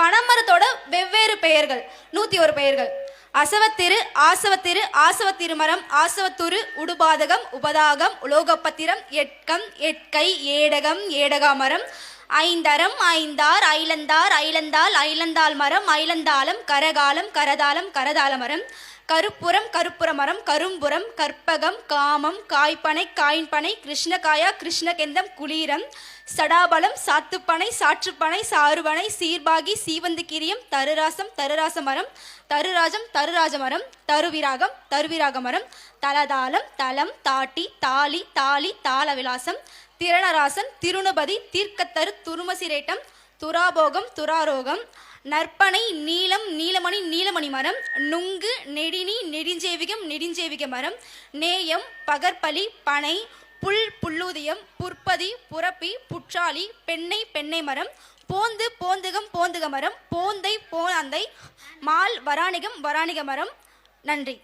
பனைமரத்தோட வெவ்வேறு பெயர்கள். நூத்தி ஒரு பெயர்கள். அசவத்திரு ஆசவத்திரு ஆசவத்திரு மரம் ஆசவத்துரு உடுபாதகம் உபதாகம் உலோகப்பத்திரம் எட்கம் எட்கை ஏடகம் ஏடகாமரம் ஐந்தரம் ஐந்தார் ஐலந்தார் ஐலந்தால் ஐலந்தால் மரம் ஐலந்தாளம் கரகாலம் கரதாளம் கரதால மரம் கருப்புறம் கருப்புற மரம் கரும்புரம் கற்பகம் காமம் காய்ப்பனை காயின்பனை கிருஷ்ணகாயா கிருஷ்ணகெந்தம் குளீரம் சடாபலம் சாத்துப்பனை சாற்றுப்பனை சாறுபனை சீர்பாகி சீவந்திகிரியம் தருராசம் தருராச மரம் தருராஜம் தருராஜ மரம் தருவிராகம் தருவிராக மரம் தலதாளம் தலம் தாட்டி தாலி தாலி தாள விலாசம் திரணராசன் திருணுபதி தீர்க்கத்தரு துருமசிரேட்டம் துராபோகம் துராரோகம் நற்பனை நீலம் நீலமணி நீலமணி மரம் நுங்கு நெடினி நெடுஞ்சேவிகம் நெடுஞ்சேவிக மரம் நேயம் பகற்பலி பனை புல் புல்லூதியம் புற்பதி புறப்பி புற்றாலி பெண்ணை பெண்ணை மரம் போந்து போந்துகம் போந்துக மரம் போந்தை போந்தை மால் வராணிகம் வராணிக மரம். நன்றி.